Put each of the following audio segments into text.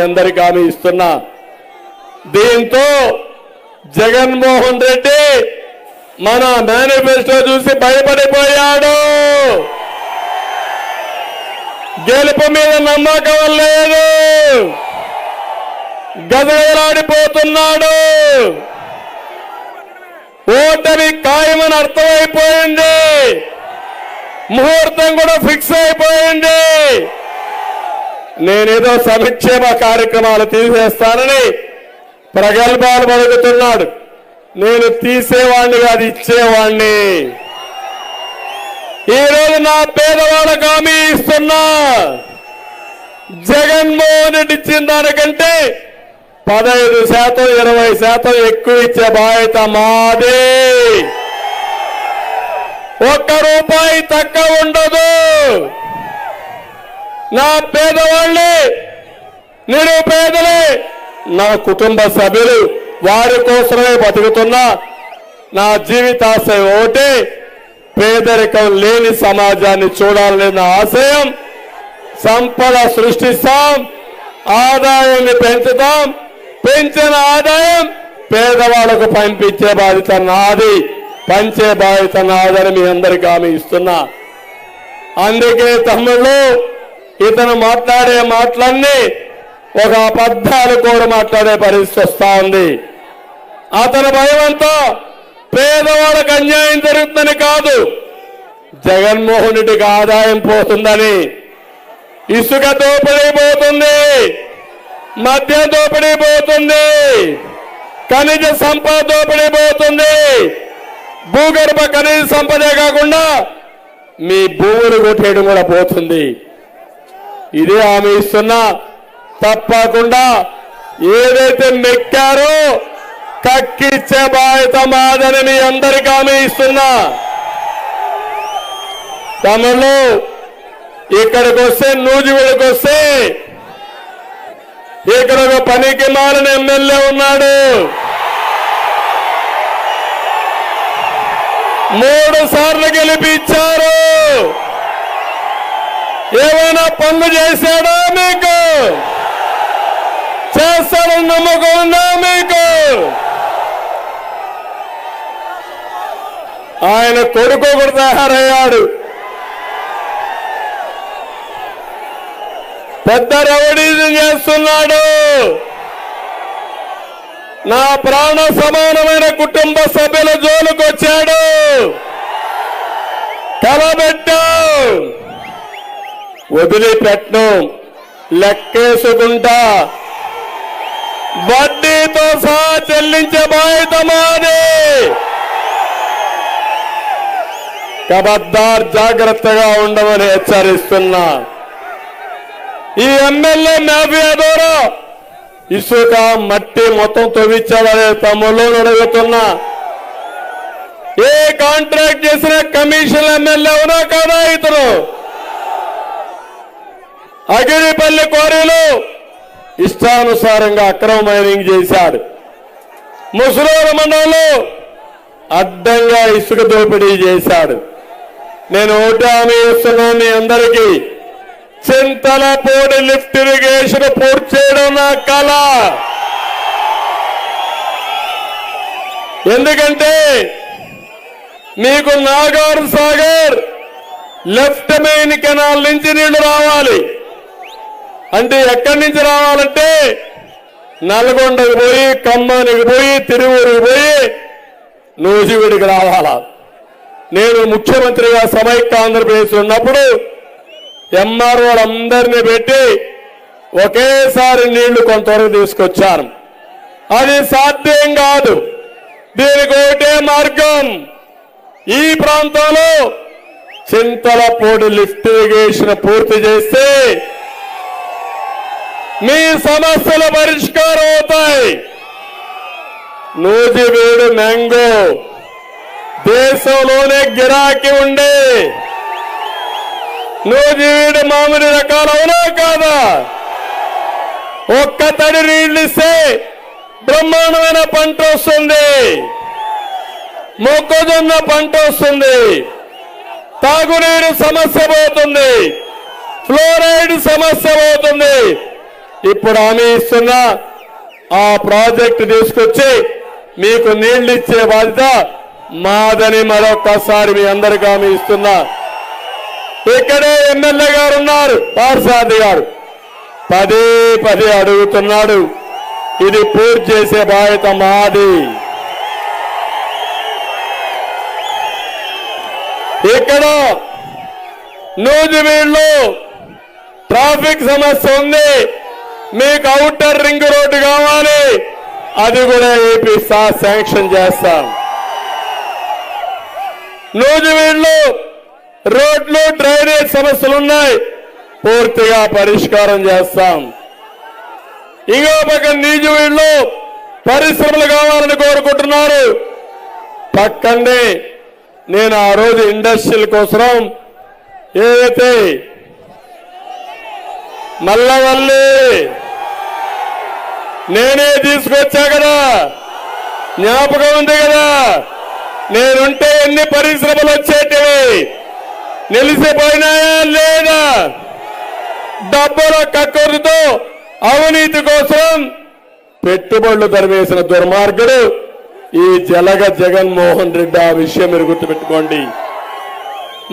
అందరికి హామీ ఇస్తున్నా. దీంతో జగన్మోహన్ రెడ్డి మన మేనిఫెస్టో చూసి భయపడిపోయాడు. గెలుపు మీద నమ్మకం లేదు. గదగలాడిపోతున్నాడు ఓటమి ఖాయమని అర్థమైపోయింది. ముహూర్తం కూడా ఫిక్స్ అయిపోయింది. నేనేదో సంక్షేమ కార్యక్రమాలు తీసేస్తానని ప్రగల్భాలు పలుకుతున్నాడు. నేను తీసేవాణ్ణి కాదు ఇచ్చేవాణ్ణి. ఈరోజు నా పేదవాళ్ళకు హామీ ఇస్తున్నా. జగన్మోహన్ రెడ్డి ఇచ్చిన దానికంటే పదహైదు శాతం ఇరవై శాతం ఎక్కువ ఇచ్చే బాధ్యత మాదే. ఒక్క రూపాయి తక్కువ ఉండదు. నా పేదవాళ్ళే నిరుపేదలే నా కుటుంబ సభ్యులు వారి కోసమే బతుకుతున్నా. నా జీవితాశయం ఒకటి పేదరికం లేని సమాజాన్ని చూడాలనే ఆశయం. సంపద సృష్టిస్తాం ఆదాయాన్ని పెంచుతాం పెంచిన ఆదాయం పేదవాళ్ళకు పంపించే బాధ్యత నాది పంచే బాధ్యత నాదని మీ అందరికీ హామీ ఇస్తున్నా. అందుకే తమ్ముళ్ళు ఇతను మాట్లాడే మాటలన్నీ ఒక అబద్ధాలు కూడా మాట్లాడే పరిస్థితి వస్తా ఉంది. అతని భయమంతా పేదవాళ్ళకు అన్యాయం జరుగుతుందని కాదు జగన్మోహన్ రెడ్డికి ఆదాయం పోతుందని. ఇసుక దోపిడీ పోతుంది మద్యం దోపిడీ పోతుంది ఖనిజ సంపద దోపిడీ పోతుంది. భూగర్భ ఖనిజ సంపదే కాకుండా మీ భూములు కొట్టేయడం కూడా పోతుంది. ఇదే ఆమె ఇస్తున్నా తప్పకుండా ఏదైతే మెక్కారో కక్కిచ్చే బాధ్యత మాదని మీ అందరికీ ఆమె ఇస్తున్నా. తమలో ఇక్కడికి వస్తే నూజివీడికి వస్తే ఇక్కడ ఒక పనికి మారని ఎమ్మెల్యే ఉన్నాడు. మూడు సార్లు గెలిపించారు. ఏమైనా పనులు చేశాడా మీకు? చేస్తాడని నమ్మకం ఉందా మీకు? ఆయన కొడుకు కూడా తయారయ్యాడు. పెద్ద రౌడీజం చేస్తున్నాడు. నా ప్రాణ సమానమైన కుటుంబ సభ్యుల జోలుకొచ్చాడు. వచ్చాడు వదిలిపెట్టను. లెక్కేసుకుంటా. వడ్డీతో సహా చెల్లించే బాధ్యత మాది. కబద్దార్ జాగ్రత్తగా ఉండమని హెచ్చరిస్తున్నా. ఈ ఎమ్మెల్యే మాఫియా ద్వారా ఇసుక మట్టి మొత్తం తవ్వించాలనే తమ్ముళ్ళు అడుగుతున్నా ఏ కాంట్రాక్ట్ చేసిన కమిషన్ ఎమ్మెల్యే ఉన్నా కదా ఇతను. అగిరిపల్లి క్వారీలో ఇష్టానుసారంగా అక్రమ మైనింగ్ చేశాడు ముసలూరు మండలంలో అడ్డంగా ఇసుక దోపిడీ చేశాడు. నేను ఓటు హామీ ఇస్తున్నాను మీ అందరికీ. చింతలపూడి లిఫ్ట్ ఇరిగేషన్ పూర్తి చేయడం నా కళ. ఎందుకంటే మీకు Nagar Sagar left main canal నుంచి నీళ్ళు రావాలి. అంటే ఎక్కడి నుంచి రావాలంటే నల్గొండకు పోయి ఖమ్మానికి పోయి తిరువూరుకు పోయి నూజివీడికి రావాలా? నేను ముఖ్యమంత్రిగా సమైక్య ఆంధ్రప్రదేశ్ ఉన్నప్పుడు ఎంఆర్ఓలందరినీ పెట్టి ఒకేసారి నీళ్ళు కొంతవరకు తీసుకొచ్చాను. అది సాధ్యం కాదు. దీనికి ఒకటే మార్గం. ఈ ప్రాంతంలో చింతలపూడి లిఫ్ట్ ఇరిగేషన్ పూర్తి చేస్తే మీ సమస్యలు పరిష్కారం అవుతాయి నూజివీడు మ్యాంగో. దేశంలోనే గిరాకీ ఉండే నూజివేడు మామిడి రకాలు అవునా కాదా? ఒక్క తడి నీళ్ళు ఇస్తే బ్రహ్మాండమైన పంట వస్తుంది. మొక్కజొన్న పంట వస్తుంది. తాగునీరు సమస్య పోతుంది. ఫ్లోరైడ్ సమస్య పోతుంది. ఇప్పుడు హామీ ఇస్తున్నా ఆ ప్రాజెక్టు తీసుకొచ్చి మీకు నీళ్ళు ఇచ్చే బాధ్యత మాదని మరొక్కసారి మీ అందరికీ హామీ ఇస్తున్నా. ఇక్కడే ఎమ్మెల్యే గారు ఉన్నారు పార్సాది గారు. పదే పదే అడుగుతున్నాడు ఇది పూర్తి చేసే బాధ్యత మాది. ఇక్కడ నూజివీడులో ట్రాఫిక్ సమస్య ఉంది. మీకు అవుటర్ రింగ్ రోడ్డు కావాలి. అది కూడా ఏపీ సార్ శాంక్షన్ చేస్తాం. నూజివీడ్లో రోడ్లు డ్రైనేజ్ సమస్యలు ఉన్నాయి. పూర్తిగా పరిష్కారం చేస్తాం. ఇంకో పక్క నీజువీళ్ళు పరిశ్రమలు కావాలని కోరుకుంటున్నారు. పక్కనే నేను ఆ రోజు ఇండస్ట్రీల కోసం ఏదైతే మల్లవల్లి నేనే తీసుకొచ్చా కదా? జ్ఞాపకం ఉంది కదా? నేనుంటే ఎన్ని పరిశ్రమలు వచ్చేటివి? నిలిసిపోయినాయా లేదా? డబ్బుల కక్కురుతో అవినీతి కోసం పెట్టుబడులు తరివేసిన దుర్మార్గుడు ఈ జలగ జగన్మోహన్ రెడ్డి. ఆ విషయం మీరు గుర్తుపెట్టుకోండి.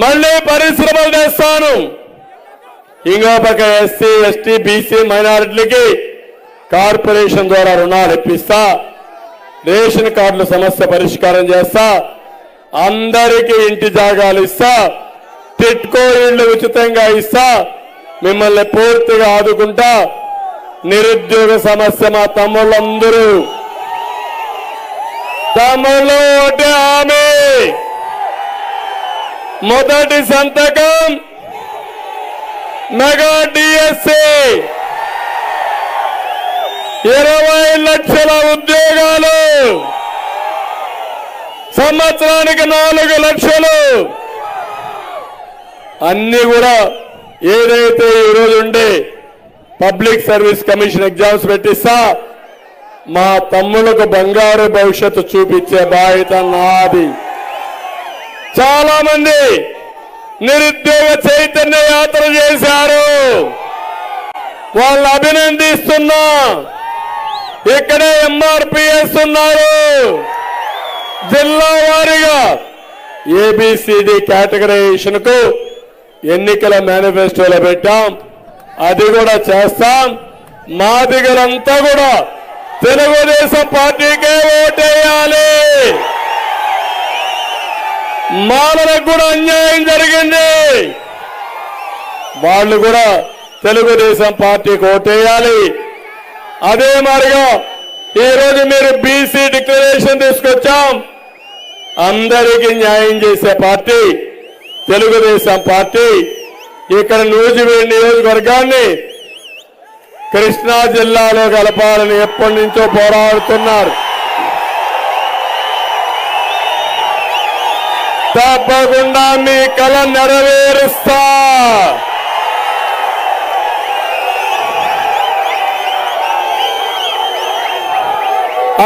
మళ్ళీ పరిశ్రమలు తెస్తాను. ఇంకో పక్క ఎస్సీ ఎస్టీ బీసీ మైనారిటీలకి కార్పొరేషన్ ద్వారా రుణాలు ఇప్పిస్తా రేషన్ కార్డుల సమస్య పరిష్కారం చేస్తా అందరికీ ఇంటి జాగాలు ఇస్తా టిట్కో ఇళ్ళు ఉచితంగా ఇస్తా మిమ్మల్ని పూర్తిగా ఆదుకుంటా నిరుద్యోగ సమస్య మా తమ్ముళ్ళందరూ. తమ్ముళ్ళు ఒకటే ఆమె మొదటి సంతకం మెగా డిఎస్సీ. ఇరవై లక్షల ఉద్యోగాలు. సంవత్సరానికి నాలుగు లక్షలు. అన్ని కూడా ఏదైతే ఈరోజు ఉండే పబ్లిక్ సర్వీస్ కమిషన్ ఎగ్జామ్స్ పెట్టిస్తా మా తమ్ములకు బంగారు భవిష్యత్తు చూపించే బాధ్యత నాది. చాలా మంది నిరుద్యోగ చైతన్య యాత్ర చేశారు. వాళ్ళు అభినందిస్తున్నా. ఇక్కడే ఎంఆర్పిఎస్ ఉన్నారు. జిల్లా వారీగా ఏబిసిడి కేటగరైజేషన్కు ఎన్నికల మేనిఫెస్టోలో పెట్టాం. అది కూడా చేస్తాం. మాదిగలంతా కూడా తెలుగుదేశం పార్టీకే ఓటేయాలి. మాలకు కూడా అన్యాయం జరిగింది. వాళ్ళు కూడా తెలుగుదేశం పార్టీకి ఓటేయాలి. అదే మాదిరిగా ఈరోజు మీరు బీసీ డిక్లరేషన్ తీసుకొచ్చాం. అందరికీ న్యాయం చేసే పార్టీ తెలుగుదేశం పార్టీ. ఇక్కడ నూజివేడి నియోజకవర్గాన్ని కృష్ణా జిల్లాలో కలపాలని ఎప్పటి నుంచో పోరాడుతున్నారు. తప్పకుండా మీ కళ నెరవేరుస్తా.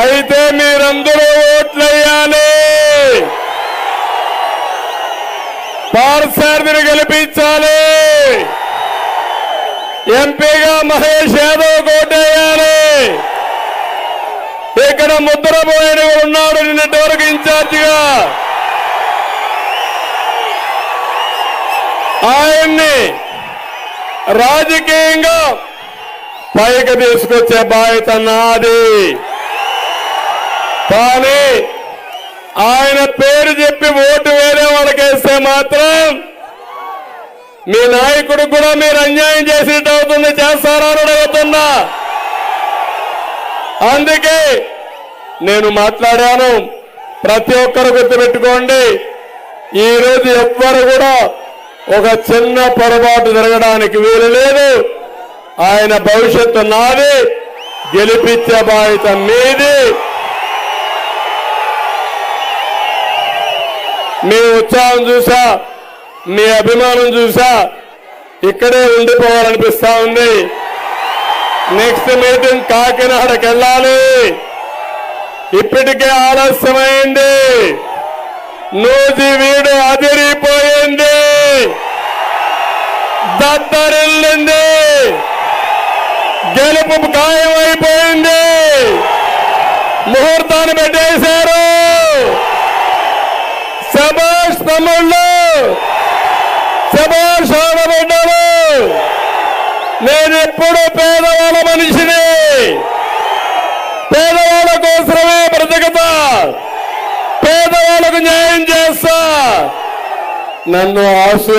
అయితే మీరందరూ ఓట్లయ్యాలి. పార్సార్థిని గెలిపించాలి. ఎంపీగా మహేష్ యాదవ్ ఓటేయాలి ఇక్కడ ముద్రపోయిన ఉన్నాడు నిన్నటి వరకు ఇన్ఛార్జిగా. ఆయన్ని రాజకీయంగా పైకి తీసుకొచ్చే బాధ్యత నాది. కానీ ఆయన పేరు చెప్పి ఓటు వేరే వాళ్ళకి వేస్తే మాత్రం మీ నాయకుడు కూడా మీరు అన్యాయం చేసినట్టు అవుతుంది చేస్తారా అని అడుగుతున్నా. అందుకే నేను మాట్లాడాను. ప్రతి ఒక్కరు గుర్తుపెట్టుకోండి ఈరోజు ఎవ్వరు కూడా ఒక చిన్న పొరపాటు జరగడానికి వీలు లేదు. ఆయన భవిష్యత్తు నాది గెలిపించే బాధ్యత మీది. మీ ఉత్సాహం చూసా మీ అభిమానం చూసా ఇక్కడే ఉండిపోవాలనిపిస్తా ఉంది. నెక్స్ట్ మీటింగ్ కాకినాడకి వెళ్ళాలి. ఇప్పటికే ఆలస్యమైంది. నూజి వీడు దద్దరిల్లింది గెలుపు ఖాయమైపోయింది. ముహూర్తాన్ని పెట్టేశారు. నేను ఎప్పుడు పేదవాళ్ళ మనిషిని. పేదవాళ్ళ కోసమే బ్రతకతా. పేదవాళ్ళకు న్యాయం చేస్తా. నన్ను ఆశీర్